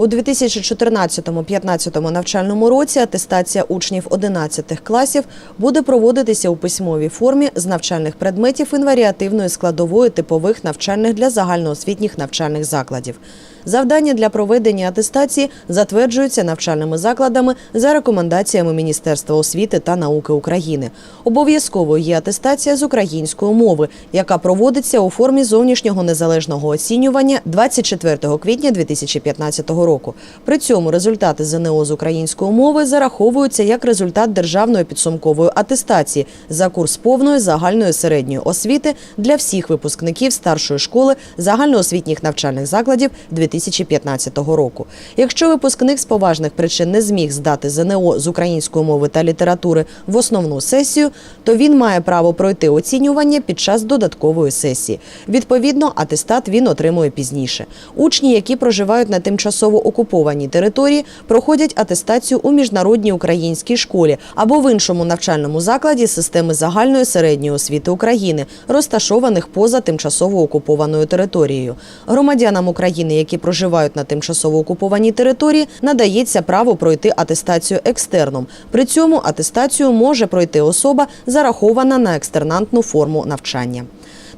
У 2014-15 навчальному році атестація учнів 11 класів буде проводитися у письмовій формі з навчальних предметів інваріативної складової типових навчальних для загальноосвітніх навчальних закладів. Завдання для проведення атестації затверджуються навчальними закладами за рекомендаціями Міністерства освіти та науки України. Обов'язковою є атестація з української мови, яка проводиться у формі зовнішнього незалежного оцінювання 24 квітня 2015 року. При цьому результати ЗНО з української мови зараховуються як результат державної підсумкової атестації за курс повної загальної середньої освіти для всіх випускників старшої школи загальноосвітніх навчальних закладів 2015 року. Якщо випускник з поважних причин не зміг здати ЗНО з української мови та літератури в основну сесію, то він має право пройти оцінювання під час додаткової сесії. Відповідно, атестат він отримує пізніше. Учні, які проживають на тимчасово окупованій території, проходять атестацію у міжнародній українській школі або в іншому навчальному закладі системи загальної середньої освіти України, розташованих поза тимчасово окупованою територією. Громадянам України, які проживають на тимчасово окупованій території, надається право пройти атестацію екстерном. При цьому атестацію може пройти особа, зарахована на екстернантну форму навчання.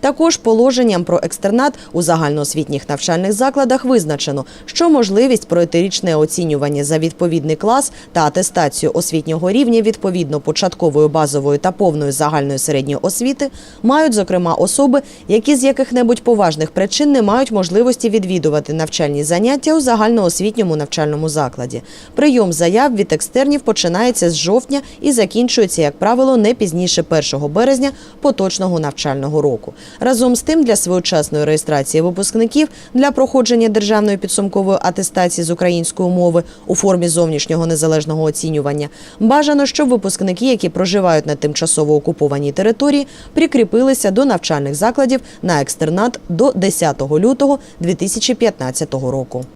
Також положенням про екстернат у загальноосвітніх навчальних закладах визначено, що можливість пройти річне оцінювання за відповідний клас та атестацію освітнього рівня відповідно початкової базової та повної загальної середньої освіти мають, зокрема, особи, які з яких-небудь поважних причин не мають можливості відвідувати навчальні заняття у загальноосвітньому навчальному закладі. Прийом заяв від екстернів починається з жовтня і закінчується, як правило, не пізніше 1 березня поточного навчального року. Разом з тим, для своєчасної реєстрації випускників для проходження державної підсумкової атестації з української мови у формі зовнішнього незалежного оцінювання бажано, щоб випускники, які проживають на тимчасово окупованій території, прикріпилися до навчальних закладів на екстернат до 10 лютого 2015 року.